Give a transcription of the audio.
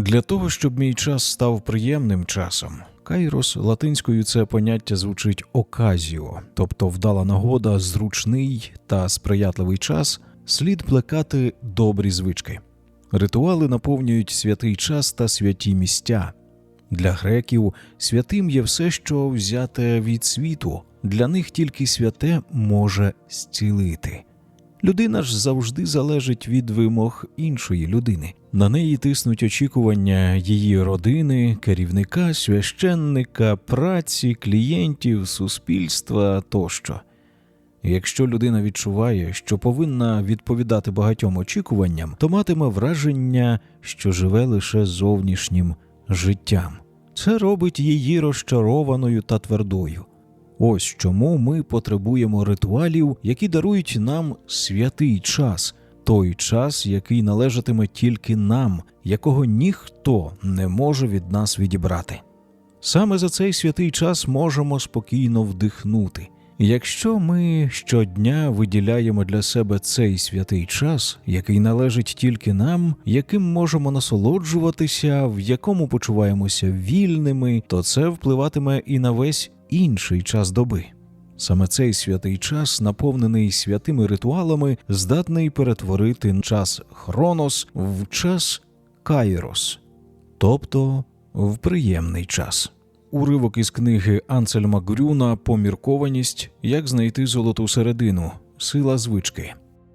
Для того, щоб мій час став приємним часом, кайрос латинською це поняття звучить оказіо, тобто вдала нагода, зручний та сприятливий час, слід плекати добрі звички. Ритуали наповнюють святий час та святі місця. Для греків святим є все, що взяте від світу, для них тільки святе може зцілити. Людина ж завжди залежить від вимог іншої людини. На неї тиснуть очікування її родини, керівника, священника, праці, клієнтів, суспільства тощо. Якщо людина відчуває, що повинна відповідати багатьом очікуванням, то матиме враження, що живе лише зовнішнім життям. Це робить її розчарованою та твердою. Ось чому ми потребуємо ритуалів, які дарують нам святий час, той час, який належатиме тільки нам, якого ніхто не може від нас відібрати. Саме за цей святий час можемо спокійно вдихнути. Якщо ми щодня виділяємо для себе цей святий час, який належить тільки нам, яким можемо насолоджуватися, в якому почуваємося вільними, то це впливатиме і на весь інший час доби. Саме цей святий час, наповнений святими ритуалами, здатний перетворити час Хронос в час Кайрос, тобто в приємний час. Уривок із книги Ансельма Грюна Поміркованість Як знайти золоту середину. Сила звички.